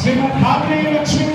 శ్రీమద్ భారతీయ లక్ష్మీ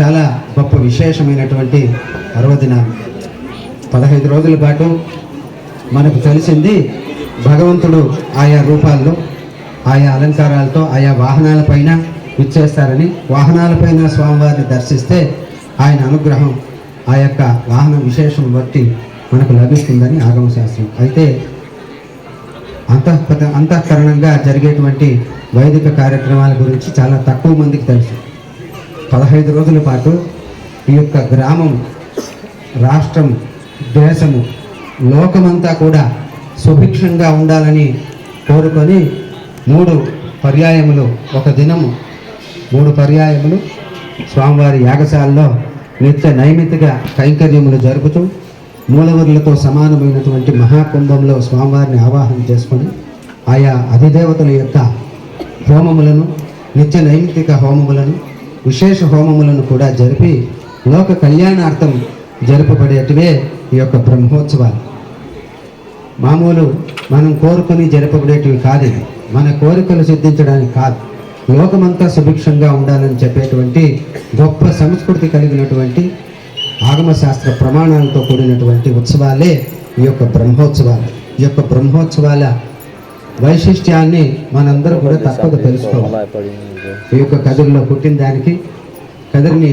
చాలా గొప్ప విశేషమైనటువంటి పర్వదినాలు పదహైదు రోజుల పాటు మనకు తెలిసింది భగవంతుడు ఆయా రూపాల్లో ఆయా అలంకారాలతో ఆయా వాహనాలపైన ఇచ్చేస్తారని వాహనాలపైన స్వామివారిని దర్శిస్తే ఆయన అనుగ్రహం ఆ యొక్క వాహన విశేషం బట్టి మనకు లభిస్తుందని ఆగమశాస్త్రం అయితే అంతఃపత అంతఃకరణంగా జరిగేటువంటి వైదిక కార్యక్రమాల గురించి చాలా తక్కువ మందికి తెలుసు. పదహైదు రోజుల పాటు ఈ యొక్క గ్రామం రాష్ట్రం దేశము లోకమంతా కూడా సుభిక్షంగా ఉండాలని కోరుకొని మూడు పర్యాయములు ఒక దినము మూడు పర్యాయములు స్వామివారి యాగశాలలో నిత్య నైమితిక కైంకర్యములు జరుపుతూ మూలవరులతో సమానమైనటువంటి మహాకుంభంలో స్వామివారిని ఆవాహన చేసుకొని ఆయా అధిదేవతల యొక్క హోమములను నిత్య నైమితిక హోమములను విశేష హోమములను కూడా జరిపి లోక కళ్యాణార్థం జరపబడేటివే ఈ యొక్క బ్రహ్మోత్సవాలు. మామూలు మనం కోరుకొని జరపబడేటివి కాదు ఇవి. మన కోరికలు సిద్ధించడానికి కాదు. లోకమంతా సుభిక్షంగా ఉండాలని చెప్పేటువంటి గొప్ప సంస్కృతి కలిగినటువంటి ఆగమశాస్త్ర ప్రమాణాలతో కూడినటువంటి ఉత్సవాలే ఈ యొక్క బ్రహ్మోత్సవాలు. ఈ యొక్క బ్రహ్మోత్సవాల వైశిష్ట్యాన్ని మనందరూ కూడా తప్పక తెలుసుకోవాలి. ఈ యొక్క కదిరిలో పుట్టిన దానికి కదిరిని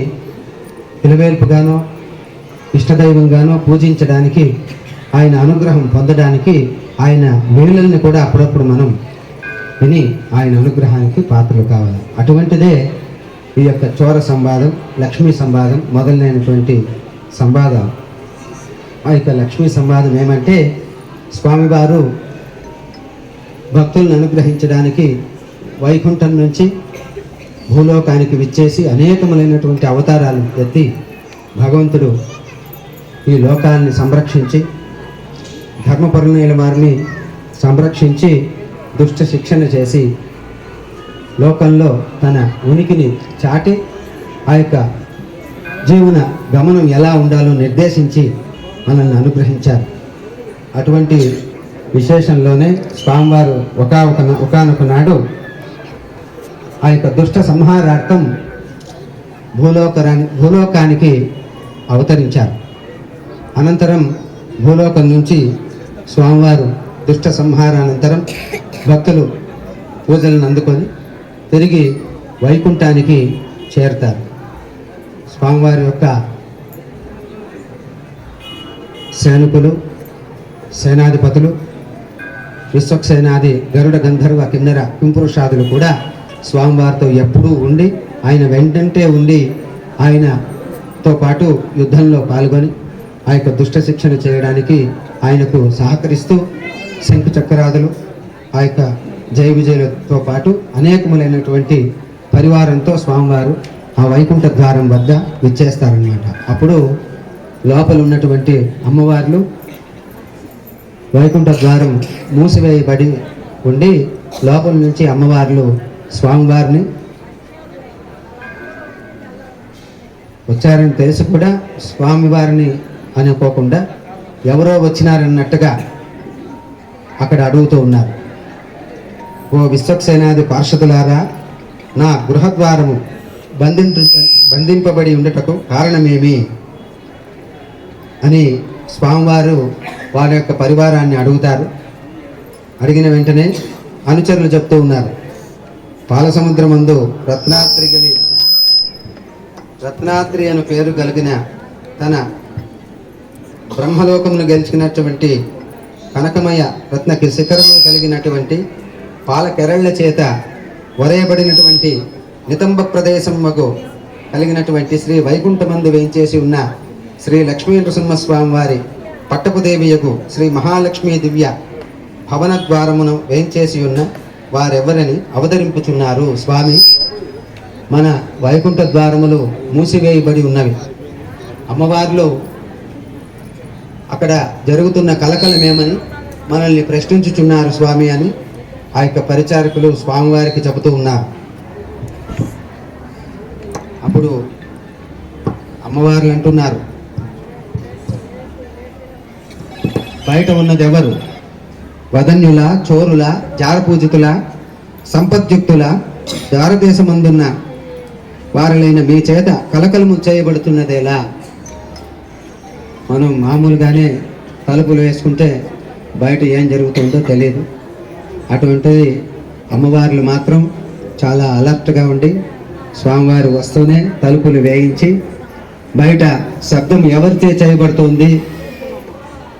పిలవేల్పుగానో ఇష్టదైవంగానో పూజించడానికి ఆయన అనుగ్రహం పొందడానికి ఆయన వీళ్ళని కూడా అప్పుడప్పుడు మనం విని ఆయన అనుగ్రహానికి పాత్రలు కావాలి. అటువంటిదే ఈ యొక్క చోర సంవాదం లక్ష్మీ సంవాదం మొదలైనటువంటి సంవాదం. ఆ యొక్క లక్ష్మీ సంవాదం ఏమంటే స్వామివారు భక్తులను అనుగ్రహించడానికి వైకుంఠం నుంచి భూలోకానికి విచ్చేసి అనేకములైనటువంటి అవతారాలు ఎత్తి భగవంతుడు ఈ లోకాన్ని సంరక్షించి ధర్మపరులైన వారిని సంరక్షించి దుష్ట శిక్షణ చేసి లోకంలో తన ఉనికిని చాటి ఆ యొక్క జీవన గమనం ఎలా ఉండాలో నిర్దేశించి మనల్ని అనుగ్రహించారు. అటువంటి విశేషంలోనే స్వామివారు ఒక ఒకనొక నాడు ఆ యొక్క దుష్ట సంహారార్థం భూలోకరాని భూలోకానికి అవతరించారు. అనంతరం భూలోకం నుంచి స్వామివారు దుష్ట సంహారానంతరం భక్తులు పూజలను అందుకొని తిరిగి వైకుంఠానికి చేరుతారు. స్వామివారి యొక్క సైనికులు సేనాధిపతులు విశ్వక్సేనాది గరుడ గంధర్వ కిన్నెర పింపురుషాదులు కూడా స్వామివారితో ఎప్పుడూ ఉండి ఆయన వెంటంటే ఉండి ఆయనతో పాటు యుద్ధంలో పాల్గొని ఆ యొక్క దుష్ట శిక్షణ చేయడానికి ఆయనకు సహకరిస్తూ శంకు చక్రాదులు ఆ యొక్క జయ విజయులతో పాటు అనేకములైనటువంటి పరివారంతో స్వామివారు ఆ వైకుంఠ ద్వారం వద్ద విచ్చేస్తారనమాట అప్పుడు లోపల ఉన్నటువంటి అమ్మవార్లు వైకుంఠ ద్వారం మూసివేయబడి ఉండి లోపల నుంచి అమ్మవార్లు స్వామివారిని వచ్చారని తెలిసి కూడా. స్వామివారిని అనుకోకుండా ఎవరో వచ్చినారన్నట్టుగా అక్కడ అడుగుతూ ఉన్నారు. ఓ విశ్వక్సేనాది పార్షదులారా నా గృహద్వారము బంధింపు బంధింపబడి ఉండటకు కారణమేమి? అని స్వామివారు వారి యొక్క పరివారాన్ని అడుగుతారు. అడిగిన వెంటనే అనుచరులు చెప్తూ ఉన్నారు. పాలసముద్రమందు రత్నాద్రి గలి రత్నాద్రి అను పేరు కలిగిన తన బ్రహ్మలోకమును గెలిచినటువంటి కనకమయ రత్నకి శిఖరము కలిగినటువంటి పాలకెరళ్ళ చేత వరేయబడినటువంటి నితంబ ప్రదేశం మగు కలిగినటువంటి శ్రీ వైకుంఠమందు వేయించేసి ఉన్న శ్రీ లక్ష్మీ నృసింహస్వామి వారి పట్టపుదేవియకు శ్రీ మహాలక్ష్మీ దివ్య భవన ద్వారమును వేయించేసి ఉన్న వారెవరని అవతరింపుచున్నారు స్వామి. మన వైకుంఠ ద్వారములు మూసివేయబడి ఉన్నవి. అమ్మవారిలో అక్కడ జరుగుతున్న కలకలమేమని మనల్ని ప్రశ్నించుచున్నారు స్వామి అని ఆ యొక్క పరిచారకులు స్వామివారికి చెబుతూ ఉన్నారు. అప్పుడు అమ్మవార్లు అంటున్నారు బయట ఉన్నది ఎవరు? వదన్యుల చోరుల జారపూజితుల సంపద్యుక్తుల భారతదేశమందున్న వారులైన మీ చేత కలకలము చేయబడుతున్నదేలా? మనం మామూలుగానే తలుపులు వేసుకుంటే బయట ఏం జరుగుతుందో తెలియదు అటువంటిది అమ్మవార్లు మాత్రం చాలా అలర్ట్గా ఉండి స్వామివారు వస్తూనే తలుపులు వేయించి బయట శబ్దం ఎవరితే చేయబడుతుంది?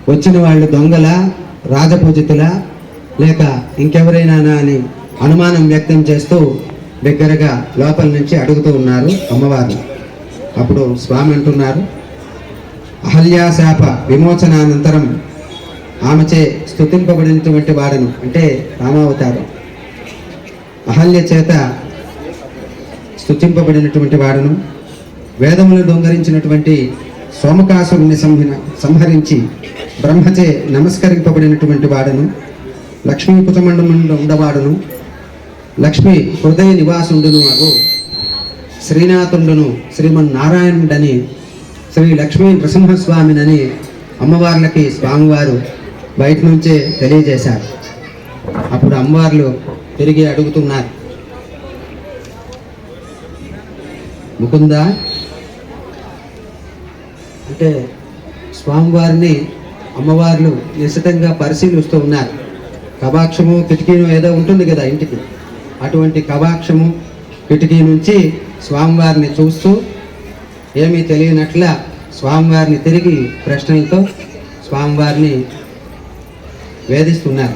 వచ్చిన వాళ్ళు దొంగల రాజపూజితుల లేక ఇంకెవరైనా అని అనుమానం వ్యక్తం చేస్తూ దగ్గరగా లోపల నుంచి అడుగుతూ ఉన్నారు అమ్మవారు. అప్పుడు స్వామి అంటున్నారు అహల్యాశాప విమోచనానంతరం ఆమెచే స్థుతింపబడినటువంటి వాడను అంటే రామావతారం. అహల్య చేత స్థుతింపబడినటువంటి వాడను వేదములు దొంగరించినటువంటి సోమకాసురుని సంహిన సంహరించి బ్రహ్మచే నమస్కరింపబడినటువంటి వాడను లక్ష్మీ కుతమండలంలో ఉండవాడును లక్ష్మి హృదయ నివాసుండును అగు శ్రీనాథుండును శ్రీమన్నారాయణుడని శ్రీ లక్ష్మీ నృసింహస్వామినని అమ్మవార్లకి స్వామివారు బయట నుంచే తెలియజేశారు. అప్పుడు అమ్మవార్లు తిరిగి అడుగుతున్నారు ముకుందా అంటే స్వామివారిని అమ్మవార్లు నిశితంగా పరిశీలిస్తూ ఉన్నారు. కవాక్షము కిటికీను ఏదో ఉంటుంది కదా ఇంటికి. అటువంటి కవాక్షము కిటికీ నుంచి స్వామివారిని చూస్తూ ఏమీ తెలియనట్ల స్వామివారిని తిరిగి ప్రశ్నలతో స్వామివారిని వేధిస్తున్నారు.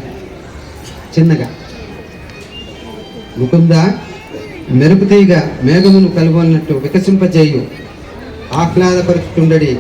చిన్నగా. ముకుంద మెరుపు తీగ మేఘమును కలుగొన్నట్టు వికసింపజేయు. ఆహ్లాదపరుచుతుండడి